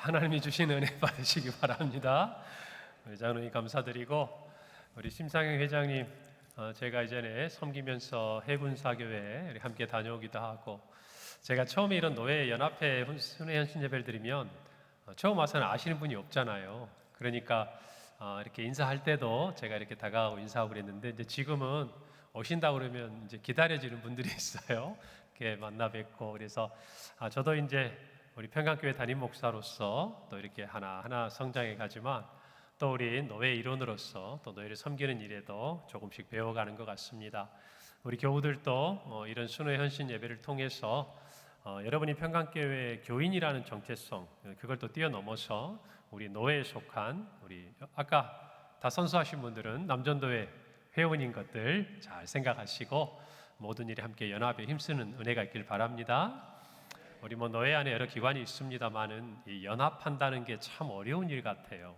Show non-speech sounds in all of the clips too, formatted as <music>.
하나님이 주신 은혜 <laughs> 받으시기 바랍니다. 장로님 감사드리고 우리 심상영 회장님 어, 제가 이전에 섬기면서 해군사교회 함께 다녀오기도 하고 제가 처음에 이런 노예 연합회 순회 현신 예배를 드리면 어, 처음 와서는 아시는 분이 없잖아요. 그러니까 어, 이렇게 인사할 때도 제가 이렇게 다가가고 인사하고 그랬는데 이제 지금은 오신다 그러면 이제 기다려지는 분들이 <laughs> 있어요. 이렇게 만나 뵙고 그래서 아, 저도 이제 우리 평강교회 담임 목사로서 또 이렇게 하나 하나 성장해 가지만 또 우리 노예 일원으로서 또 노예를 섬기는 일에도 조금씩 배워가는 것 같습니다. 우리 교우들도 어, 이런 순회 현신 예배를 통해서 어, 여러분이 평강교회 교인이라는 정체성 그걸 또 뛰어넘어서 우리 노예에 속한 우리 아까 다 선수하신 분들은 남전도회 회원인 것들 잘 생각하시고 모든 일에 함께 연합에 힘쓰는 은혜가 있길 바랍니다. 우리 뭐 노예 안에 여러 기관이 있습니다만은 이 연합한다는 게 참 어려운 일 같아요.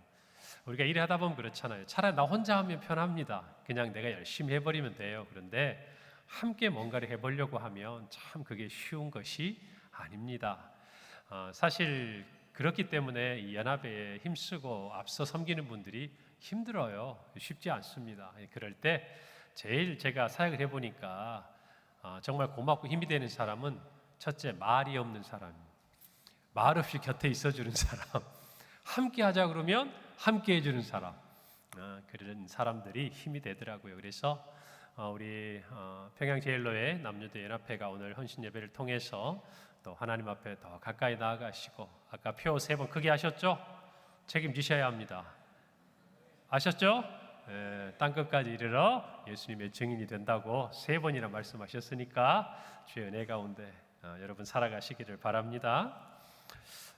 우리가 일을 하다 보면 그렇잖아요. 차라리 나 혼자 하면 편합니다. 그냥 내가 열심히 해버리면 돼요. 그런데 함께 뭔가를 해보려고 하면 참 그게 쉬운 것이 아닙니다. 어, 사실 그렇기 때문에 이 연합에 힘쓰고 앞서 섬기는 분들이 힘들어요. 쉽지 않습니다. 그럴 때 제일 제가 사역을 해보니까 어, 정말 고맙고 힘이 되는 사람은 첫째 말이 없는 사람, 말 없이 곁에 있어주는 사람, <laughs> 함께 하자 그러면 함께 해주는 사람, 어, 그런 사람들이 힘이 되더라고요. 그래서 어, 우리 어, 평양제일로의 남녀대 연합회가 오늘 헌신 예배를 통해서 또 하나님 앞에 더 가까이 나아가시고 아까 표 세 번 크게 하셨죠? 책임지셔야 합니다. 아셨죠? 예, 땅끝까지 이르러 예수님의 증인이 된다고 세 번이나 말씀하셨으니까 주의 은혜 가운데 어, 여러분 살아가시기를 바랍니다.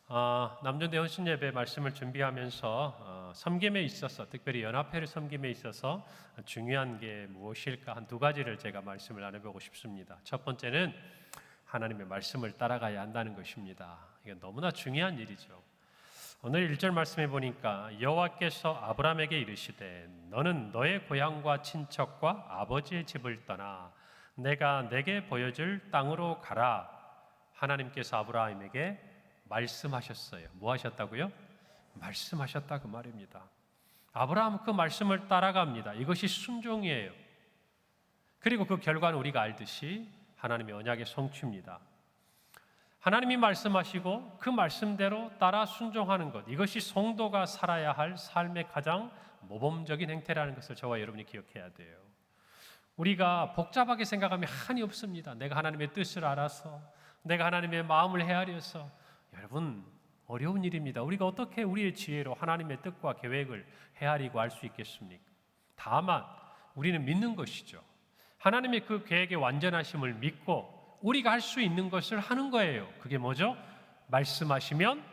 어, 남존대 헌신 예배 말씀을 준비하면서 어, 섬김에 있어서 특별히 연합회를 섬김에 있어서 중요한 게 무엇일까 한 두 가지를 제가 말씀을 나눠보고 싶습니다. 첫 번째는 하나님의 말씀을 따라가야 한다는 것입니다. 이건 너무나 중요한 일이죠. 오늘 1절 말씀해 보니까 여호와께서 아브라함에게 이르시되 너는 너의 고향과 친척과 아버지의 집을 떠나 내가 내게 보여줄 땅으로 가라. 하나님께서 아브라함에게 말씀하셨어요. 뭐 하셨다고요? 말씀하셨다 그 말입니다. 아브라함 그 말씀을 따라갑니다. 이것이 순종이에요. 그리고 그 결과는 우리가 알듯이 하나님의 언약의 성취입니다. 하나님이 말씀하시고 그 말씀대로 따라 순종하는 것 이것이 성도가 살아야 할 삶의 가장 모범적인 행태라는 것을 저와 여러분이 기억해야 돼요. 우리가 복잡하게 생각하면 한이 없습니다. 내가 하나님의 뜻을 알아서 내가 하나님의 마음을 헤아려서 여러분 어려운 일입니다. 우리가 어떻게 우리의 지혜로 하나님의 뜻과 계획을 헤아리고 알 수 있겠습니까? 다만 우리는 믿는 것이죠. 하나님의 그 계획의 완전하심을 믿고 우리가 할 수 있는 것을 하는 거예요. 그게 뭐죠? 말씀하시면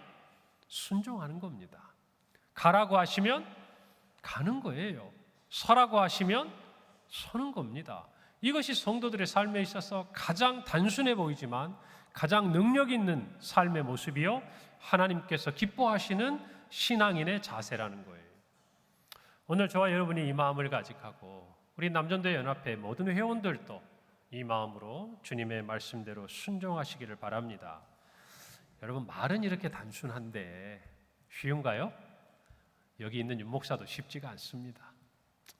순종하는 겁니다. 가라고 하시면 가는 거예요. 서라고 하시면 서는 겁니다. 이것이 성도들의 삶에 있어서 가장 단순해 보이지만 가장 능력 있는 삶의 모습이요. 하나님께서 기뻐하시는 신앙인의 자세라는 거예요. 오늘 저와 여러분이 이 마음을 가직하고 우리 남전대 연합회 모든 회원들도 이 마음으로 주님의 말씀대로 순종하시기를 바랍니다. 여러분 말은 이렇게 단순한데 쉬운가요? 여기 있는 윤목사도 쉽지가 않습니다.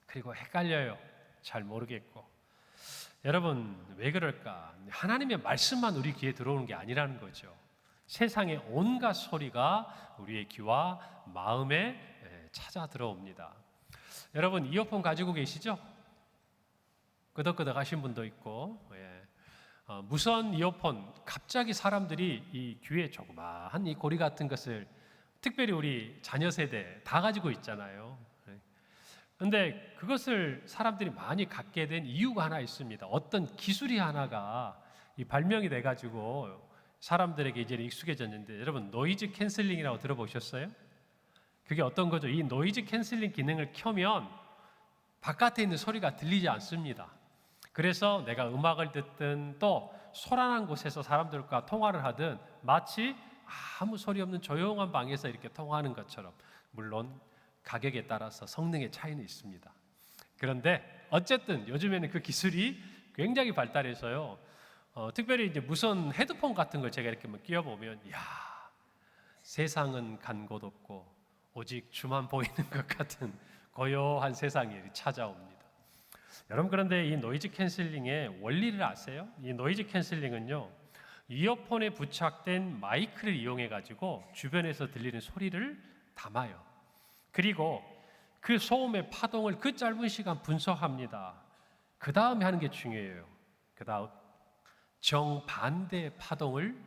그리고 헷갈려요. 잘 모르겠고. 여러분 왜 그럴까? 하나님의 말씀만 우리 귀에 들어오는 게 아니라는 거죠. 세상의 온갖 소리가 우리의 귀와 마음에 찾아 들어옵니다. 여러분 이어폰 가지고 계시죠? 끄덕끄덕 하신 분도 있고 예. 어, 무선 이어폰 갑자기 사람들이 이 귀에 조그마한 이 고리 같은 것을 특별히 우리 자녀 세대 다 가지고 있잖아요. 근데 그것을 사람들이 많이 갖게 된 이유가 하나 있습니다. 어떤 기술이 하나가 이 발명이 돼 가지고 사람들에게 이제 익숙해졌는데 여러분 노이즈 캔슬링이라고 들어보셨어요? 그게 어떤 거죠? 이 노이즈 캔슬링 기능을 켜면 바깥에 있는 소리가 들리지 않습니다. 그래서 내가 음악을 듣든 또 소란한 곳에서 사람들과 통화를 하든 마치 아무 소리 없는 조용한 방에서 이렇게 통화하는 것처럼 물론 가격에 따라서 성능의 차이는 있습니다. 그런데 어쨌든 요즘에는 그 기술이 굉장히 발달해서요. 어, 특별히 이제 무선 헤드폰 같은 걸 제가 이렇게 끼워 보면 야 세상은 간 곳 없고 오직 주만 보이는 것 같은 고요한 세상이 찾아옵니다. 여러분 그런데 이 노이즈 캔슬링의 원리를 아세요? 이 노이즈 캔슬링은요. 이어폰에 부착된 마이크를 이용해 가지고 주변에서 들리는 소리를 담아요. 그리고 그 소음의 파동을 그 짧은 시간 분석합니다. 그 다음에 하는 게 중요해요. 그 다음 정반대 파동을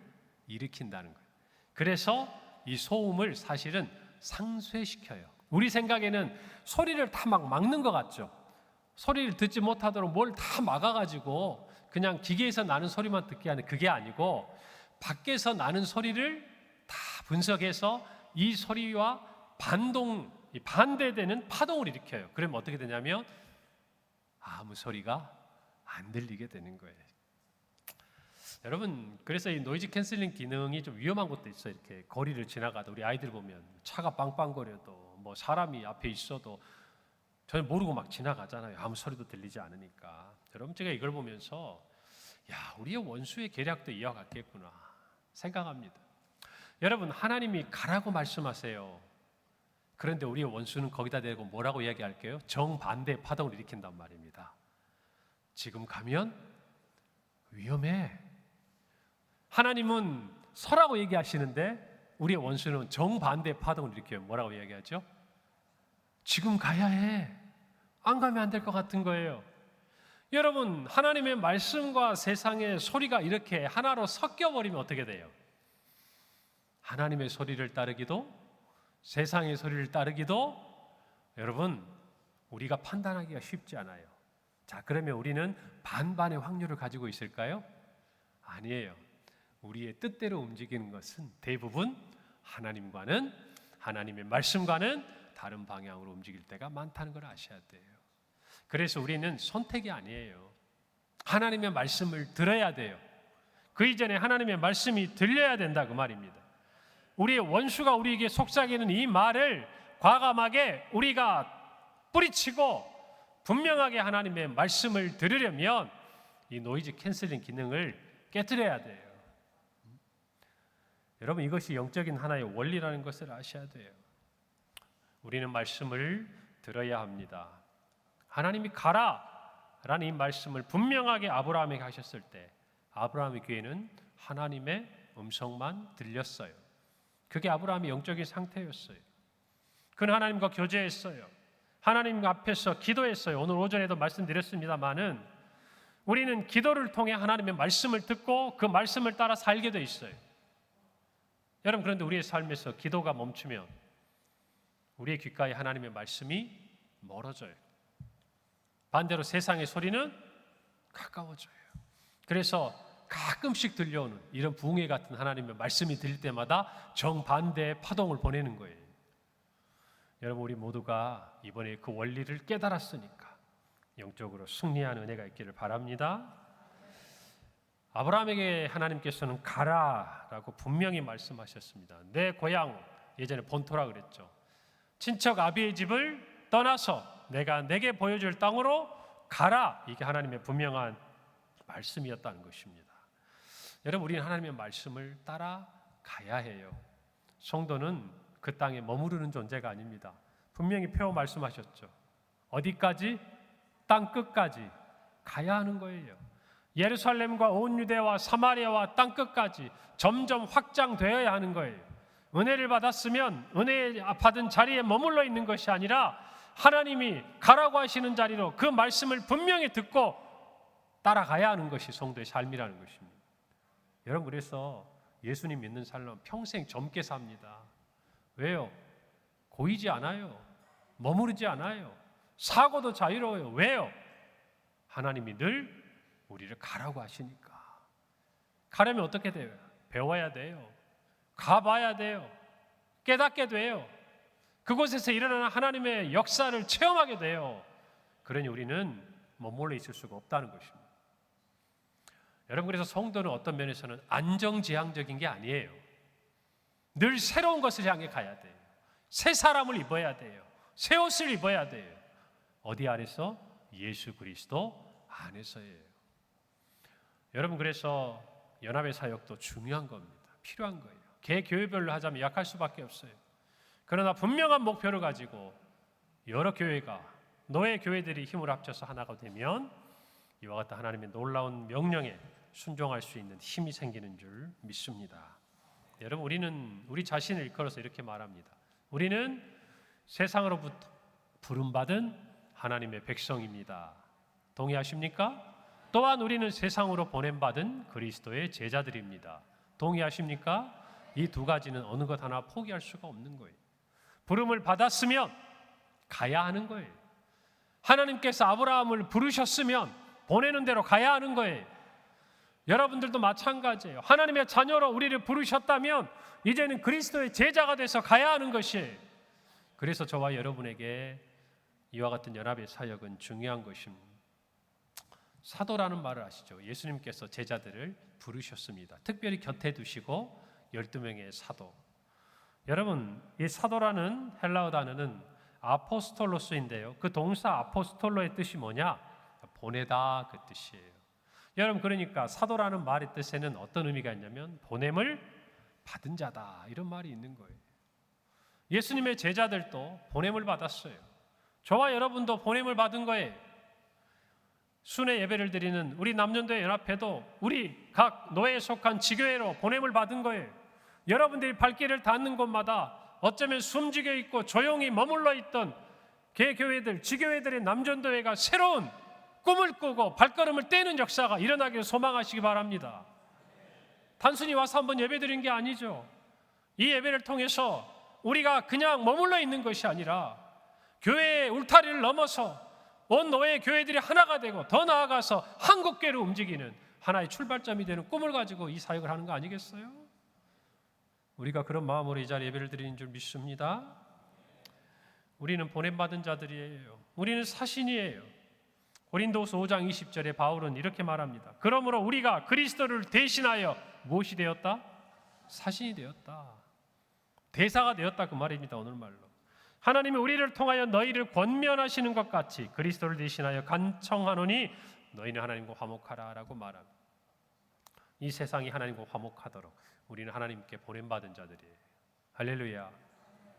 일으킨다는 거예요. 그래서 이 소음을 사실은 상쇄시켜요. 우리 생각에는 소리를 다 막 막는 것 같죠. 소리를 듣지 못하도록 뭘 다 막아가지고 그냥 기계에서 나는 소리만 듣게 하는 그게 아니고 밖에서 나는 소리를 다 분석해서 이 소리와 반동 반대되는 파동을 일으켜요. 그러면 어떻게 되냐면 아무 소리가 안 들리게 되는 거예요. 여러분 그래서 이 노이즈 캔슬링 기능이 좀 위험한 것도 있어요. 이렇게 거리를 지나가다 우리 아이들 보면 차가 빵빵거려도 뭐 사람이 앞에 있어도 전혀 모르고 막 지나가잖아요. 아무 소리도 들리지 않으니까. 여러분 제가 이걸 보면서 야 우리의 원수의 계략도 이어갔겠구나 생각합니다. 여러분 하나님이 가라고 말씀하세요. 그런데 우리의 원수는 거기다 대고 뭐라고 이야기할게요? 정반대 파동을 일으킨단 말입니다. 지금 가면 위험해. 하나님은 서라고 얘기하시는데 우리의 원수는 정반대 파동을 일으켜요. 뭐라고 이야기하죠? 지금 가야 해. 안 가면 안 될 것 같은 거예요. 여러분, 하나님의 말씀과 세상의 소리가 이렇게 하나로 섞여 버리면 어떻게 돼요? 하나님의 소리를 따르기도 세상의 소리를 따르기도 여러분 우리가 판단하기가 쉽지 않아요. 자, 그러면 우리는 반반의 확률을 가지고 있을까요? 아니에요. 우리의 뜻대로 움직이는 것은 대부분 하나님과는 하나님의 말씀과는 다른 방향으로 움직일 때가 많다는 걸 아셔야 돼요. 그래서 우리는 선택이 아니에요. 하나님의 말씀을 들어야 돼요. 그 이전에 하나님의 말씀이 들려야 된다 그 말입니다. 우리의 원수가 우리에게 속삭이는 이 말을 과감하게 우리가 뿌리치고 분명하게 하나님의 말씀을 들으려면 이 노이즈 캔슬링 기능을 깨뜨려야 돼요. 여러분 이것이 영적인 하나의 원리라는 것을 아셔야 돼요. 우리는 말씀을 들어야 합니다. 하나님이 가라라는 이 말씀을 분명하게 아브라함에게 하셨을 때 아브라함의 귀에는 하나님의 음성만 들렸어요. 그게 아브라함의 영적인 상태였어요. 그는 하나님과 교제했어요. 하나님 앞에서 기도했어요. 오늘 오전에도 말씀드렸습니다만은 우리는 기도를 통해 하나님의 말씀을 듣고 그 말씀을 따라 살게 돼 있어요. 여러분 그런데 우리의 삶에서 기도가 멈추면 우리의 귓가에 하나님의 말씀이 멀어져요. 반대로 세상의 소리는 가까워져요. 그래서 가끔씩 들려오는 이런 부흥회 같은 하나님의 말씀이 들릴 때마다 정반대의 파동을 보내는 거예요. 여러분 우리 모두가 이번에 그 원리를 깨달았으니까 영적으로 승리하는 은혜가 있기를 바랍니다. 아브라함에게 하나님께서는 가라라고 분명히 말씀하셨습니다. 내 고향 예전에 본토라 그랬죠. 친척 아비의 집을 떠나서 내가 내게 보여줄 땅으로 가라. 이게 하나님의 분명한 말씀이었다는 것입니다. 여러분 우리는 하나님의 말씀을 따라 가야 해요. 성도는 그 땅에 머무르는 존재가 아닙니다. 분명히 표어 말씀하셨죠. 어디까지? 땅 끝까지 가야 하는 거예요. 예루살렘과 온 유대와 사마리아와 땅 끝까지 점점 확장되어야 하는 거예요. 은혜를 받았으면 은혜 받은 자리에 머물러 있는 것이 아니라 하나님이 가라고 하시는 자리로 그 말씀을 분명히 듣고 따라가야 하는 것이 성도의 삶이라는 것입니다. 여러분 그래서 예수님 믿는 삶은 평생 젊게 삽니다. 왜요? 고이지 않아요. 머무르지 않아요. 사고도 자유로워요. 왜요? 하나님이 늘 우리를 가라고 하시니까. 가려면 어떻게 돼요? 배워야 돼요. 가봐야 돼요. 깨닫게 돼요. 그곳에서 일어나는 하나님의 역사를 체험하게 돼요. 그러니 우리는 머물러 있을 수가 없다는 것입니다. 여러분 그래서 성도는 어떤 면에서는 안정지향적인 게 아니에요. 늘 새로운 것을 향해 가야 돼요. 새 사람을 입어야 돼요. 새 옷을 입어야 돼요. 어디 안에서? 예수 그리스도 안에서예요. 여러분 그래서 연합의 사역도 중요한 겁니다. 필요한 거예요. 개 교회별로 하자면 약할 수밖에 없어요. 그러나 분명한 목표를 가지고 여러 교회가 노예 교회들이 힘을 합쳐서 하나가 되면 이와 같은 하나님의 놀라운 명령에 순종할 수 있는 힘이 생기는 줄 믿습니다. 여러분 우리는 우리 자신을 일컬어서 이렇게 말합니다. 우리는 세상으로부터 부름받은 하나님의 백성입니다. 동의하십니까? 또한 우리는 세상으로 보냄받은 그리스도의 제자들입니다. 동의하십니까? 이 두 가지는 어느 것 하나 포기할 수가 없는 거예요. 부름을 받았으면 가야 하는 거예요. 하나님께서 아브라함을 부르셨으면 보내는 대로 가야 하는 거예요. 여러분들도 마찬가지예요. 하나님의 자녀로 우리를 부르셨다면 이제는 그리스도의 제자가 돼서 가야 하는 것이에요. 그래서 저와 여러분에게 이와 같은 연합의 사역은 중요한 것입니다. 사도라는 말을 아시죠? 예수님께서 제자들을 부르셨습니다. 특별히 곁에 두시고 12명의 사도. 여러분, 이 사도라는 헬라어 단어는 아포스톨로스인데요. 그 동사 아포스톨로의 뜻이 뭐냐? 보내다 그 뜻이에요. 여러분 그러니까 사도라는 말의 뜻에는 어떤 의미가 있냐면 보냄을 받은 자다 이런 말이 있는 거예요. 예수님의 제자들도 보냄을 받았어요. 저와 여러분도 보냄을 받은 거예요. 순회 예배를 드리는 우리 남년도의 연합회도 우리 각 노예에 속한 지교회로 보냄을 받은 거예요. 여러분들이 발길을 닿는 곳마다 어쩌면 숨지겨 있고 조용히 머물러 있던 개교회들, 지교회들의 남전도회가 새로운 꿈을 꾸고 발걸음을 떼는 역사가 일어나기를 소망하시기 바랍니다. 단순히 와서 한번 예배 드린 게 아니죠. 이 예배를 통해서 우리가 그냥 머물러 있는 것이 아니라 교회의 울타리를 넘어서 온 노예 교회들이 하나가 되고 더 나아가서 한국교회로 움직이는 하나의 출발점이 되는 꿈을 가지고 이 사역을 하는 거 아니겠어요? 우리가 그런 마음으로 이 자리 예배를 드리는 줄 믿습니다. 우리는 보냄받은 자들이에요. 우리는 사신이에요. 고린도서 5장 20절에 바울은 이렇게 말합니다. 그러므로 우리가 그리스도를 대신하여 무엇이 되었다? 사신이 되었다. 대사가 되었다 그 말입니다. 오늘 말로. 하나님이 우리를 통하여 너희를 권면하시는 것 같이 그리스도를 대신하여 간청하노니 너희는 하나님과 화목하라라고 말합니다. 이 세상이 하나님과 화목하도록 우리는 하나님께 보냄 받은 자들이에요. 할렐루야.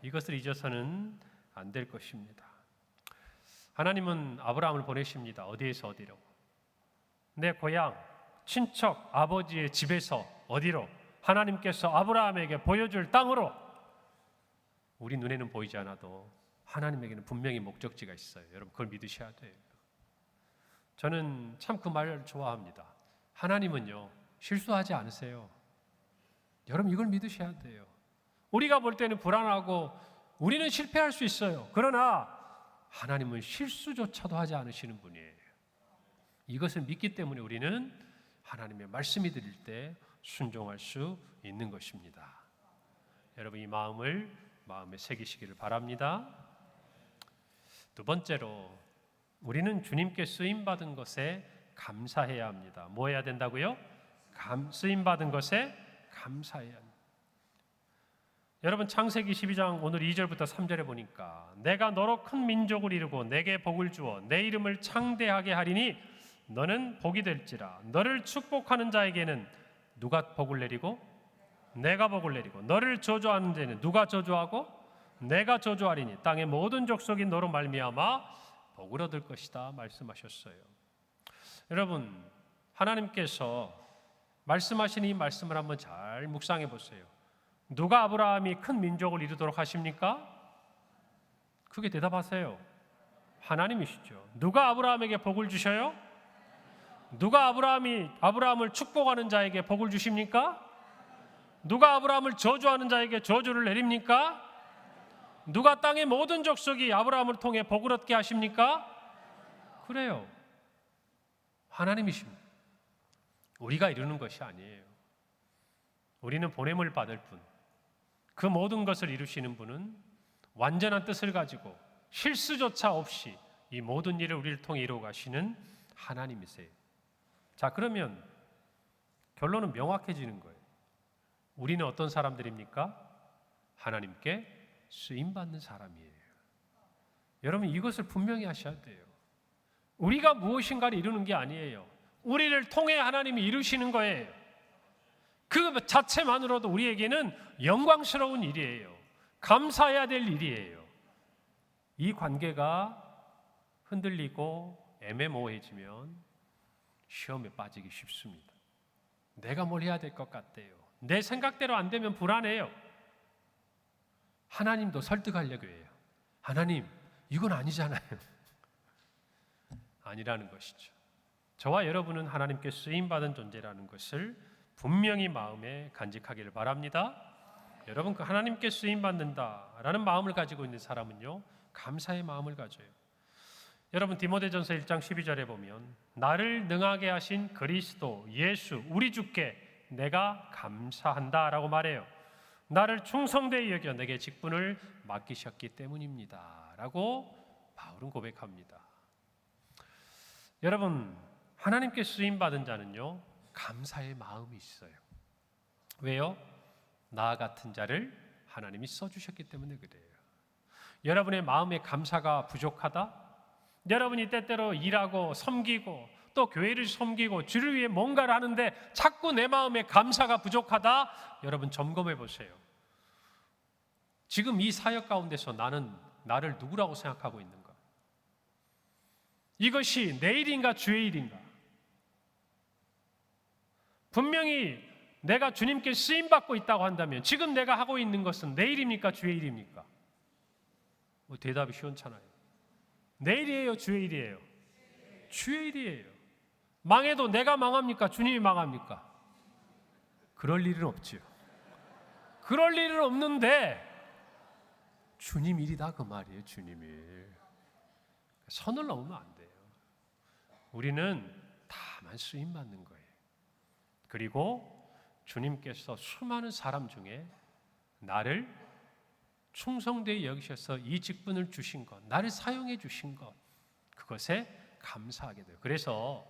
이것을 잊어서는 안 될 것입니다. 하나님은 아브라함을 보내십니다. 어디에서 어디로? 내 고향, 친척, 아버지의 집에서 어디로? 하나님께서 아브라함에게 보여줄 땅으로. 우리 눈에는 보이지 않아도 하나님에게는 분명히 목적지가 있어요. 여러분 그걸 믿으셔야 돼요. 저는 참 그 말을 좋아합니다. 하나님은요 실수하지 않으세요. 여러분 이걸 믿으셔야 돼요. 우리가 볼 때는 불안하고 우리는 실패할 수 있어요. 그러나 하나님은 실수조차도 하지 않으시는 분이에요. 이것을 믿기 때문에 우리는 하나님의 말씀이 드릴 때 순종할 수 있는 것입니다. 여러분 이 마음을 마음에 새기시기를 바랍니다. 두 번째로 우리는 주님께 쓰임 받은 것에 감사해야 합니다. 뭐 해야 된다고요? 감 쓰임 받은 것에 감사해야 합니다. 여러분 창세기 12장 오늘 2절부터 3절에 보니까 내가 너로 큰 민족을 이루고 내게 복을 주어 내 이름을 창대하게 하리니 너는 복이 될지라 너를 축복하는 자에게는 누가 복을 내리고 내가 복을 내리고 너를 저주하는 자는 누가 저주하고 내가 저주하리니 땅의 모든 족속이 너로 말미암아 복을 얻을 것이다 말씀하셨어요. 여러분 하나님께서 말씀하신 이 말씀을 한번 잘 묵상해 보세요. 누가 아브라함이 큰 민족을 이루도록 하십니까? 크게 대답하세요. 하나님이시죠. 누가 아브라함에게 복을 주셔요? 누가 아브라함이 아브라함을 축복하는 자에게 복을 주십니까? 누가 아브라함을 저주하는 자에게 저주를 내립니까? 누가 땅의 모든 족속이 아브라함을 통해 복을 얻게 하십니까? 그래요. 하나님이십니다. 우리가 이루는 것이 아니에요. 우리는 보냄을 받을 뿐. 그 모든 것을 이루시는 분은 완전한 뜻을 가지고 실수조차 없이 이 모든 일을 우리를 통해 이루어 가시는 하나님이세요. 자, 그러면 결론은 명확해지는 거예요. 우리는 어떤 사람들입니까? 하나님께 쓰임 받는 사람이에요. 여러분 이것을 분명히 하셔야 돼요. 우리가 무엇인가를 이루는 게 아니에요. 우리를 통해 하나님이 이루시는 거예요. 그 자체만으로도 우리에게는 영광스러운 일이에요. 감사해야 될 일이에요. 이 관계가 흔들리고 애매모호해지면 시험에 빠지기 쉽습니다. 내가 뭘 해야 될 것 같대요. 내 생각대로 안 되면 불안해요. 하나님도 설득하려고 해요. 하나님, 이건 아니잖아요. <laughs> 아니라는 것이죠. 저와 여러분은 하나님께 쓰임 받은 존재라는 것을 분명히 마음에 간직하기를 바랍니다. 여러분 그 하나님께 쓰임 받는다라는 마음을 가지고 있는 사람은요 감사의 마음을 가져요. 여러분 디모데전서 1장 12절에 보면 나를 능하게 하신 그리스도 예수 우리 주께 내가 감사한다라고 말해요. 나를 충성되이 여겨 내게 직분을 맡기셨기 때문입니다라고 바울은 고백합니다. 여러분 하나님께 쓰임 받은 자는요 감사의 마음이 있어요. 왜요? 나 같은 자를 하나님이 써주셨기 때문에 그래요. 여러분의 마음에 감사가 부족하다? 여러분이 때때로 일하고 섬기고 또 교회를 섬기고 주를 위해 뭔가를 하는데 자꾸 내 마음에 감사가 부족하다? 여러분 점검해 보세요. 지금 이 사역 가운데서 나는 나를 누구라고 생각하고 있는가? 이것이 내 일인가 주의 일인가? 분명히 내가 주님께 쓰임 받고 있다고 한다면 지금 내가 하고 있는 것은 내 일입니까 주의 일입니까? 뭐 대답이 시원찮아요. 내 일이에요, 주의 일이에요. 주의 일이에요. 망해도 내가 망합니까? 주님이 망합니까? 그럴 일은 없지요. 그럴 일은 없는데 주님 일이다 그 말이에요, 주님 일. 선을 넘으면 안 돼요. 우리는 다만 쓰임 받는 거예요. 그리고 주님께서 수많은 사람 중에 나를 충성되이 여기셔서 이 직분을 주신 것, 나를 사용해 주신 것, 그것에 감사하게 돼요. 그래서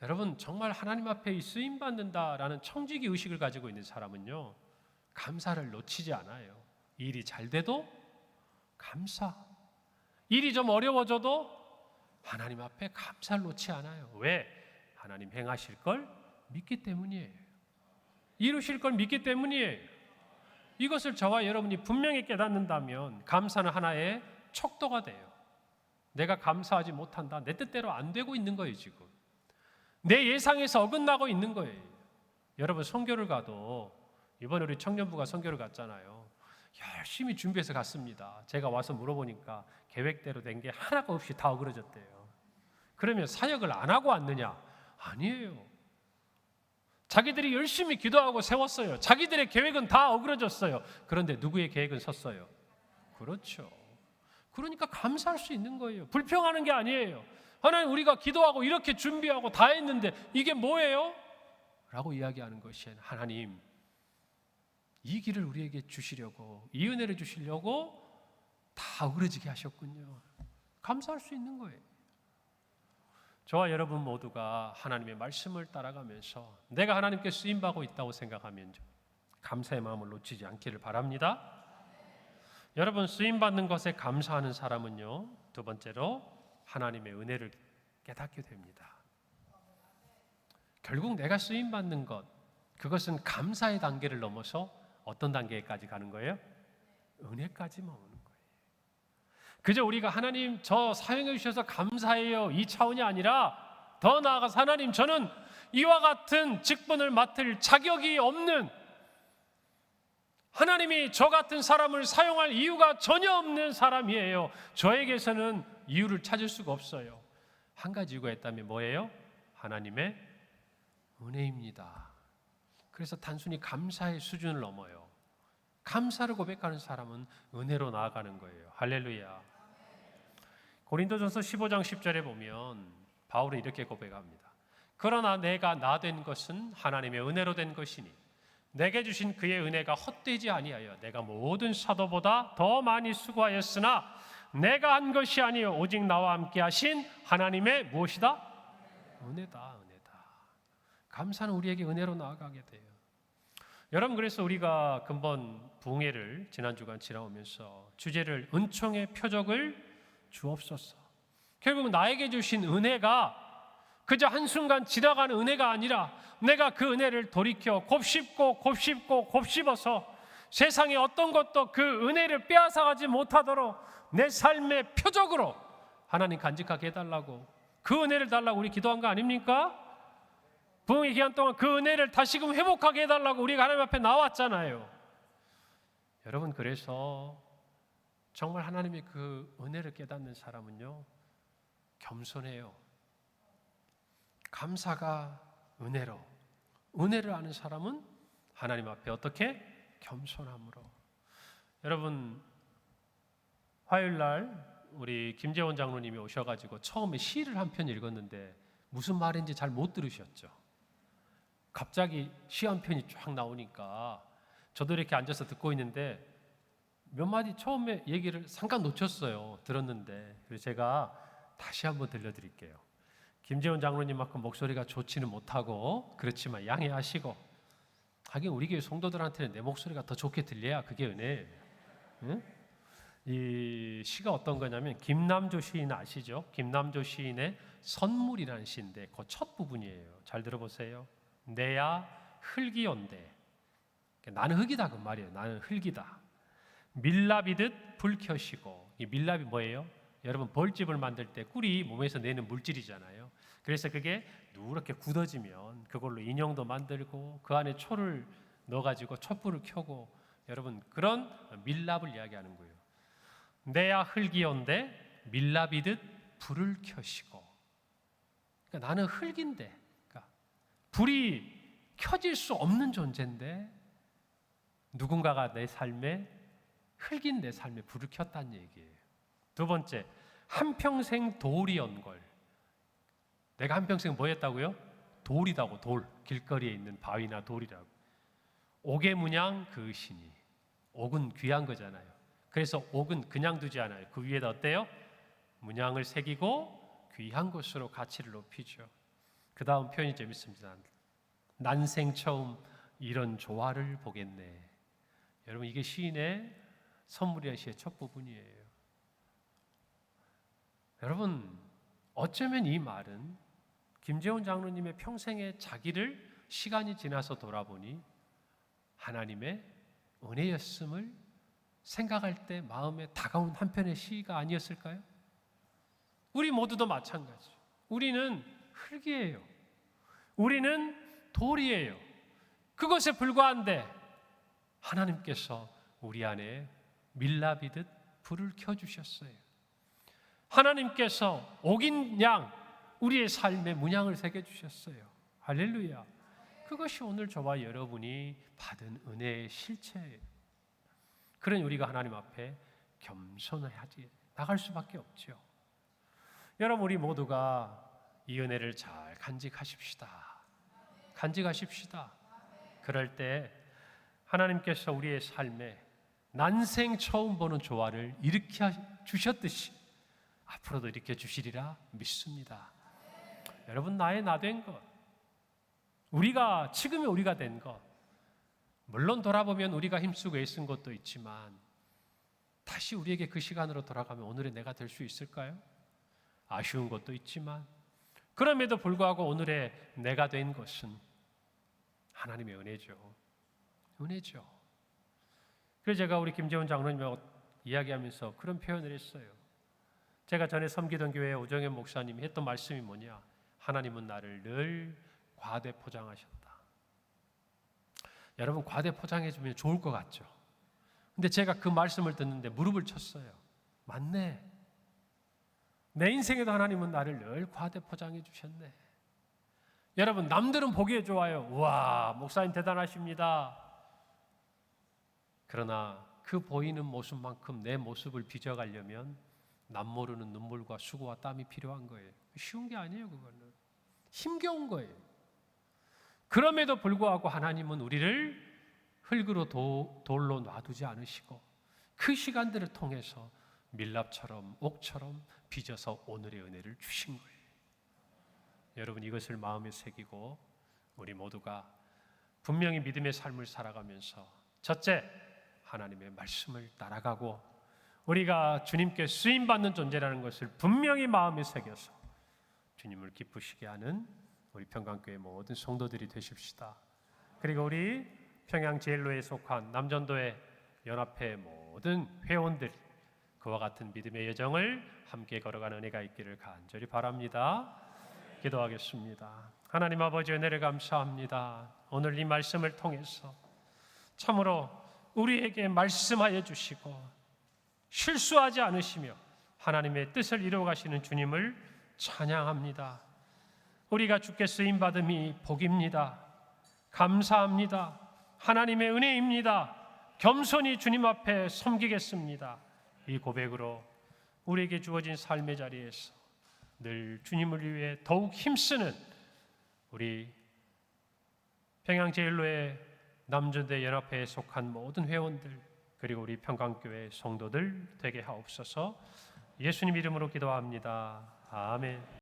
여러분 정말 하나님 앞에 쓰임 받는다라는 청지기 의식을 가지고 있는 사람은요 감사를 놓치지 않아요. 일이 잘 돼도 감사, 일이 좀 어려워져도 하나님 앞에 감사를 놓지 않아요. 왜? 하나님 행하실 걸 믿기 때문이에요. 이루실 걸 믿기 때문이에요. 이것을 저와 여러분이 분명히 깨닫는다면 감사는 하나의 척도가 돼요. 내가 감사하지 못한다. 내 뜻대로 안 되고 있는 거예요, 지금. 내 예상에서 어긋나고 있는 거예요. 여러분 선교를 가도 이번에 우리 청년부가 선교를 갔잖아요. 열심히 준비해서 갔습니다. 제가 와서 물어보니까 계획대로 된 게 하나가 없이 다 어그러졌대요. 그러면 사역을 안 하고 왔느냐? 아니에요. 자기들이 열심히 기도하고 세웠어요. 자기들의 계획은 다 어그러졌어요. 그런데 누구의 계획은 섰어요? 그렇죠. 그러니까 감사할 수 있는 거예요. 불평하는 게 아니에요. 하나님 우리가 기도하고 이렇게 준비하고 다 했는데 이게 뭐예요? 라고 이야기하는 것이 하나님 이 길을 우리에게 주시려고 이 은혜를 주시려고 다 어그러지게 하셨군요. 감사할 수 있는 거예요. 저와 여러분 모두가 하나님의 말씀을 따라가면서 내가 하나님께 쓰임 받고 있다고 생각하면 감사의 마음을 놓치지 않기를 바랍니다. 여러분 쓰임 받는 것에 감사하는 사람은요. 두 번째로 하나님의 은혜를 깨닫게 됩니다. 결국 내가 쓰임 받는 것 그것은 감사의 단계를 넘어서 어떤 단계까지 가는 거예요? 은혜까지 머무는. 그저 우리가 하나님 저 사용해 주셔서 감사해요 이 차원이 아니라 더 나아가서 하나님 저는 이와 같은 직분을 맡을 자격이 없는 하나님이 저 같은 사람을 사용할 이유가 전혀 없는 사람이에요. 저에게서는 이유를 찾을 수가 없어요. 한 가지 이유가 있다면 뭐예요? 하나님의 은혜입니다. 그래서 단순히 감사의 수준을 넘어요. 감사를 고백하는 사람은 은혜로 나아가는 거예요. 할렐루야. 고린도전서 15장 10절에 보면 바울은 이렇게 고백합니다. 그러나 내가 나 된 것은 하나님의 은혜로 된 것이니 내게 주신 그의 은혜가 헛되지 아니하여 내가 모든 사도보다 더 많이 수고하였으나 내가 한 것이 아니요 오직 나와 함께 하신 하나님의 무엇이다? 은혜다, 은혜다. 감사는 우리에게 은혜로 나아가게 돼요. 여러분 그래서 우리가 근본 부흥회를 지난 주간 지나오면서 주제를 은총의 표적을 주옵소서. 결국 나에게 주신 은혜가 그저 한순간 지나가는 은혜가 아니라 내가 그 은혜를 돌이켜 곱씹고 곱씹고 곱씹어서 세상에 어떤 것도 그 은혜를 빼앗아가지 못하도록 내 삶의 표적으로 하나님 간직하게 해달라고 그 은혜를 달라고 우리 기도한 거 아닙니까? 부흥의 기간 동안 그 은혜를 다시금 회복하게 해달라고 우리가 하나님 앞에 나왔잖아요. 여러분 그래서 정말 하나님의 그 은혜를 깨닫는 사람은요 겸손해요. 감사가 은혜로 은혜를 아는 사람은 하나님 앞에 어떻게 겸손함으로 여러분 화요일 날 우리 김재원 장로님이 오셔가지고 처음에 시를 한 편 읽었는데 무슨 말인지 잘 못 들으셨죠. 갑자기 시 한 편이 쫙 나오니까 저도 이렇게 앉아서 듣고 있는데 몇 마디 처음에 얘기를 잠깐 놓쳤어요. 들었는데 그래서 제가 다시 한번 들려드릴게요. 김재원 장로님만큼 목소리가 좋지는 못하고 그렇지만 양해하시고 하긴 우리 교회 성도들한테는 내 목소리가 더 좋게 들려야 그게 은혜예요. 응? 이 시가 어떤 거냐면 김남조 시인 아시죠? 김남조 시인의 선물이라는 시인데 그 첫 부분이에요. 잘 들어보세요. 내야 흙이 온대. 나는 흙이다 그 말이에요. 나는 흙이다. 밀랍이듯 불 켜시고 이 밀랍이 뭐예요? 여러분 벌집을 만들 때 꿀이 몸에서 내는 물질이잖아요. 그래서 그게 누렇게 굳어지면 그걸로 인형도 만들고 그 안에 초를 넣어가지고 촛불을 켜고 여러분 그런 밀랍을 이야기하는 거예요. 내야 흙이 온데 밀랍이듯 불을 켜시고 그러니까 나는 흙인데 그러니까 불이 켜질 수 없는 존재인데 누군가가 내 삶에 흙인 내 삶에 불을 켰다는 얘기예요. 두 번째, 한평생 돌이 연걸. 내가 한평생 뭐 했다고요? 돌이다고 돌. 길거리에 있는 바위나 돌이라고. 옥의 문양 그 신이. 옥은 귀한 거잖아요. 그래서 옥은 그냥 두지 않아요. 그 위에다 어때요? 문양을 새기고 귀한 것으로 가치를 높이죠. 그 다음 표현이 재밌습니다. 난생 처음 이런 조화를 보겠네. 여러분 이게 시인의 선물이야 시의 첫 부분이에요. 여러분 어쩌면 이 말은 김재훈 장로님의 평생의 자기를 시간이 지나서 돌아보니 하나님의 은혜였음을 생각할 때 마음에 다가온 한편의 시가 아니었을까요? 우리 모두도 마찬가지. 우리는 흙이에요. 우리는 돌이에요. 그것에 불과한데 하나님께서 우리 안에 밀랍이듯 불을 켜 주셨어요. 하나님께서 옥인 양 우리의 삶에 문양을 새겨 주셨어요. 할렐루야. 그것이 오늘 저와 여러분이 받은 은혜의 실체예요. 그런 우리가 하나님 앞에 겸손해야지 나갈 수밖에 없죠. 여러분 우리 모두가 이 은혜를 잘 간직하십시다. 간직하십시다. 그럴 때 하나님께서 우리의 삶에 난생 처음 보는 조화를 일으켜 주셨듯이 앞으로도 일으켜 주시리라 믿습니다. 여러분 나의 나 된 것, 우리가 지금의 우리가 된 것, 물론 돌아보면 우리가 힘쓰고 애쓴 것도 있지만 다시 우리에게 그 시간으로 돌아가면 오늘의 내가 될 수 있을까요? 아쉬운 것도 있지만 그럼에도 불구하고 오늘의 내가 된 것은 하나님의 은혜죠. 은혜죠. 그래서 제가 우리 김재훈 장로님하고 이야기하면서 그런 표현을 했어요. 제가 전에 섬기던 교회 오정현 목사님이 했던 말씀이 뭐냐? 하나님은 나를 늘 과대 포장하셨다. 여러분 과대 포장해 주면 좋을 것 같죠. 근데 제가 그 말씀을 듣는데 무릎을 쳤어요. 맞네. 내 인생에도 하나님은 나를 늘 과대 포장해 주셨네. 여러분 남들은 보기에 좋아요. 와 목사님 대단하십니다. 그러나 그 보이는 모습만큼 내 모습을 빚어가려면 남 모르는 눈물과 수고와 땀이 필요한 거예요. 쉬운 게 아니에요, 그거는. 힘겨운 거예요. 그럼에도 불구하고 하나님은 우리를 흙으로 도, 돌로 놔두지 않으시고 그 시간들을 통해서 밀랍처럼 옥처럼 빚어서 오늘의 은혜를 주신 거예요. 여러분 이것을 마음에 새기고 우리 모두가 분명히 믿음의 삶을 살아가면서 첫째 하나님의 말씀을 따라가고 우리가 주님께 쓰임 받는 존재라는 것을 분명히 마음에 새겨서 주님을 기쁘시게 하는 우리 평강교회 모든 성도들이 되십시다. 그리고 우리 평양 제일로에 속한 남전도의 연합회 모든 회원들 그와 같은 믿음의 여정을 함께 걸어가는 은혜가 있기를 간절히 바랍니다. 기도하겠습니다. 하나님 아버지 은혜를 감사합니다. 오늘 이 말씀을 통해서 참으로 우리에게 말씀하여 주시고 실수하지 않으시며 하나님의 뜻을 이루어 가시는 주님을 찬양합니다. 우리가 주께 쓰임 받음이 복입니다. 감사합니다. 하나님의 은혜입니다. 겸손히 주님 앞에 섬기겠습니다. 이 고백으로 우리에게 주어진 삶의 자리에서 늘 주님을 위해 더욱 힘쓰는 우리 평양제일로의 남전대 연합회에 속한 모든 회원들 그리고 우리 평강교회 성도들 되게 하옵소서 예수님 이름으로 기도합니다. 아멘.